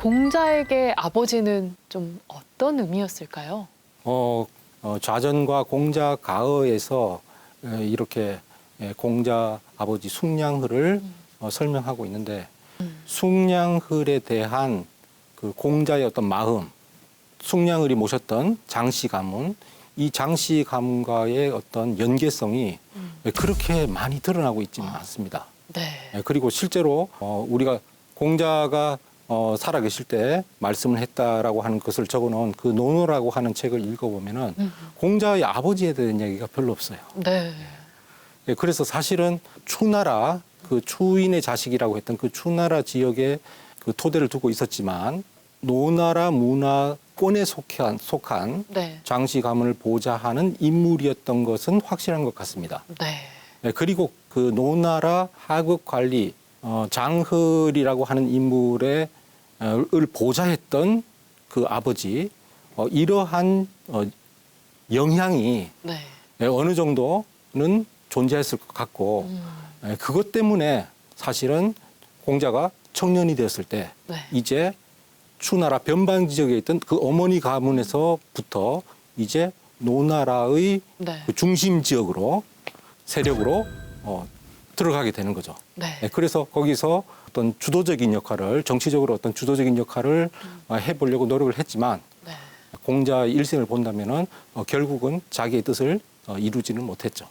공자에게 아버지는 좀 어떤 의미였을까요? 어, 어, 좌전과 공자 가어에서 에, 이렇게 에, 공자 아버지 숭량흐를 어, 설명하고 있는데 음. 숭량흐에 대한 그 공자의 어떤 마음, 숭량흐이 모셨던 장씨 가문, 이 장씨 가문과의 어떤 연계성이 음. 그렇게 많이 드러나고 있지는 않습니다. 네. 예, 그리고 실제로 어, 우리가 공자가 어, 살아계실 때 말씀을 했다라고 하는 것을 적어놓은 그 논어라고 하는 책을 읽어보면은 음. 공자의 아버지에 대한 얘기가 별로 없어요. 네. 예, 그래서 사실은 추나라 그 추인의 자식이라고 했던 그 추나라 지역에 그 토대를 두고 있었지만 노나라 문화권에 속한, 속한 네. 장씨 가문을 보좌하는 인물이었던 것은 확실한 것 같습니다. 네. 네, 그리고 그 노나라 하급 관리 어, 장흐리라고 하는 인물의 어, 을 보좌했던 그 아버지 어, 이러한 어, 영향이 네. 예, 어느 정도는 존재했을 것 같고 음. 예, 그것 때문에 사실은 공자가 청년이 되었을 때 네. 이제 추나라 변방 지역에 있던 그 어머니 가문에서부터 이제 노나라의 네. 그 중심 지역으로 세력으로 어, 들어가게 되는 거죠. 네. 네, 그래서 거기서 어떤 주도적인 역할을 정치적으로 어떤 주도적인 역할을 어, 해보려고 노력을 했지만 네. 공자의 일생을 본다면은 어, 결국은 자기의 뜻을 어, 이루지는 못했죠.